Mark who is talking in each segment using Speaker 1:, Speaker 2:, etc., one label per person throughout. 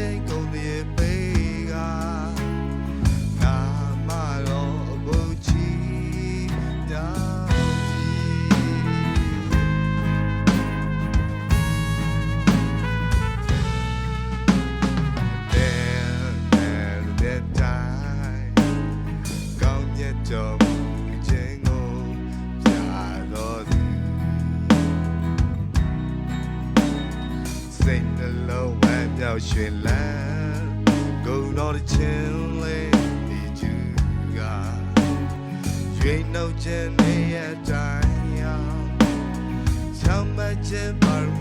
Speaker 1: ချိန်ကုန်တဲ့ပေးကနာမတော်ဘုချီညာတဲ့တဲ့တဲ့တိုင်းကောင်းမြတ် ဝမ်းမြောက်ရွှင်လန်းဂုံတော်တစ်ချင်းလေးဒီကျူကရွေနှုတ်ခြင်းနေရတိုင်းရောက်ချမ်းမခြင်းပါ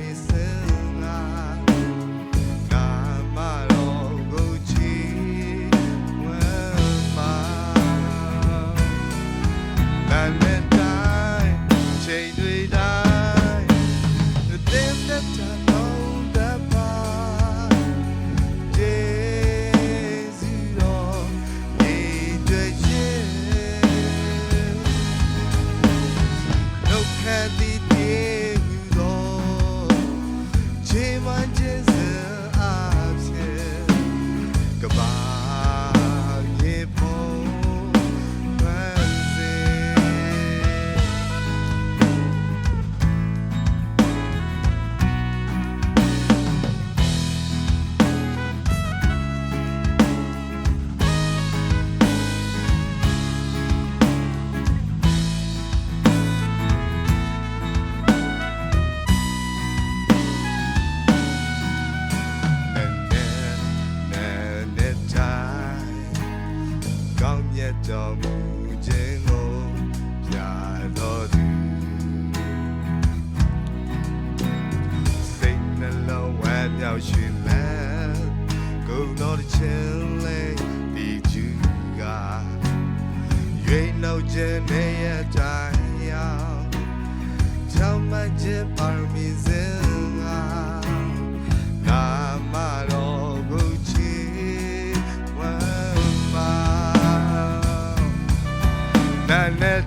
Speaker 1: တော်တစ်ချင်းလေးဒီကျူကရွေးနှုတ်ခြင်းနဲ့ရတိုင်းရောက်ချမ်းမခြင်းပါရမီစင်ငါနာမတော်ကိုချီးဝမ်းပါနာနဲ့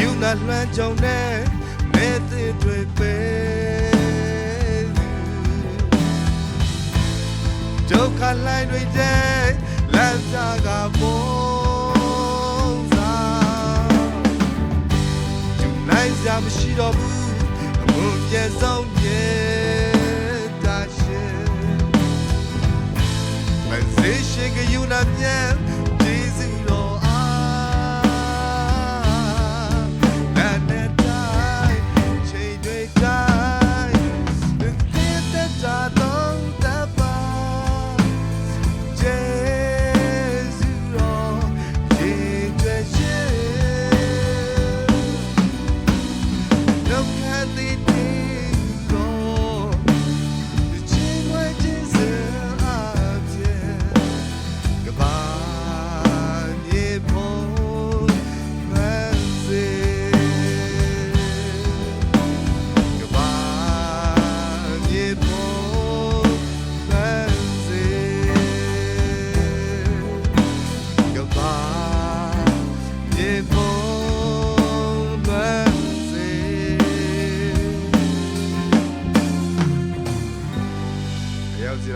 Speaker 1: you not လွမ်းကြုံနဲ့မဲတဲ့တွေပဲဒုက္ခလိုက်တွေတဲ့လမ်းစားကပုံစားသူနိုင်စရာမရှိတော့ဘူးအမှုပြည့်စုံရဲ့တာရှင်မစေရှိကယူနာပြန်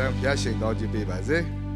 Speaker 1: ရောက်စီရန်ဖျားရှင်တော်ကြည့်ပေးပါစေ။